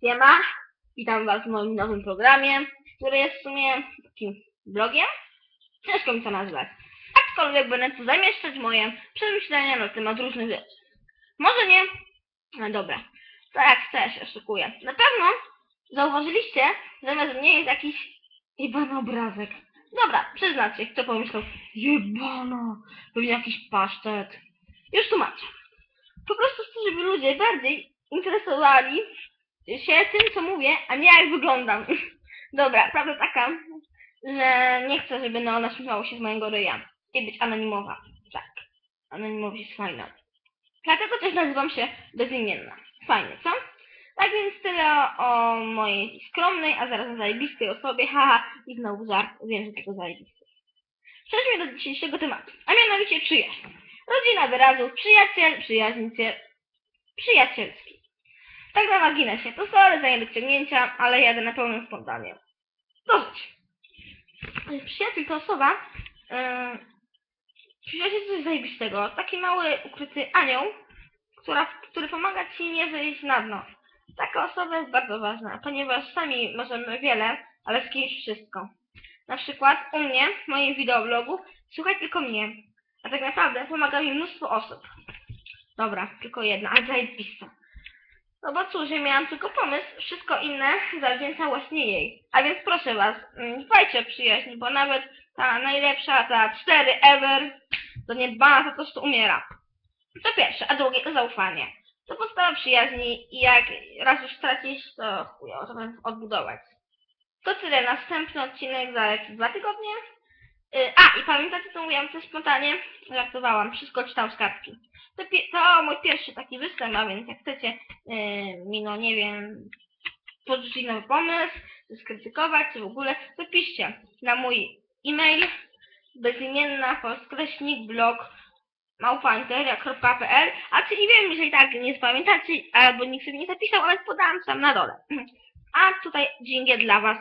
Siema, witam was w moim nowym programie, który jest w sumie takim blogiem. Ciężko mi to nazwać. Aczkolwiek będę tu zamieszczać moje przemyślenia na temat różnych rzeczy. Może nie? No dobra. To jak chcesz, ja szykuję. Na pewno zauważyliście, że zamiast mnie jest jakiś jebany obrazek. Dobra, przyznacie, kto pomyślał, jebana, pewnie jakiś pasztet. Już tłumaczę. Po prostu chcę, żeby ludzie bardziej interesowali się tym, co mówię, a nie jak wyglądam. Dobra, prawda taka, że nie chcę, żeby Neona śmiewało się z mojego ryja. I być anonimowa. Tak. Anonimowość jest fajna. Dlatego też nazywam się bezimienna. Fajnie, co? Tak więc tyle o mojej skromnej, a zarazem zajebistej osobie. Haha, i znowu żart. Wiem, że tylko zajebisty. Przejdźmy do dzisiejszego tematu, a mianowicie przyjaźń. Rodzina wyrazów przyjaciel, przyjaźnicie, przyjacielski. Tak na marginesie. To sorry za niedociągnięcia, ale jadę na pełnym spontanie. Dosyć. Przyjaciel to osoba, yy, przyjaciel coś zajebistego. Taki mały, ukryty anioł, która, który pomaga ci nie wyjść na dno. Taka osoba jest bardzo ważna, ponieważ sami możemy wiele, ale z kimś wszystko. Na przykład u mnie, w moim wideoblogu, słuchaj tylko mnie. A tak naprawdę pomaga mi mnóstwo osób. Dobra, tylko jedna, ale zajebista. No bo cóż, ja miałam tylko pomysł, wszystko inne zawdzięcza właśnie jej. A więc proszę was, mm, dbajcie o przyjaźń, bo nawet ta najlepsza, ta 4 ever, to niedbana to po prostu umiera. To pierwsze, a drugie to zaufanie. To podstawa przyjaźni i jak raz już stracisz, to chujowo, to odbudować. To tyle, następny odcinek za jakieś dwa tygodnie. Y, A, i pamiętacie, co mówiłam coś spontanie? Żartowałam, wszystko czytam z kartki. To, to mój pierwszy taki występ, a więc jak chcecie mi, no nie wiem, podrzucić nowy pomysł, czy skrytykować, czy w ogóle, to piszcie na mój e-mail bezimienna podkreśnik blog małpainteria.pl A czyli wiem, że i tak nie zapamiętacie, albo nikt sobie nie zapisał, ale podałam tam na dole. A tutaj dżingiel dla was.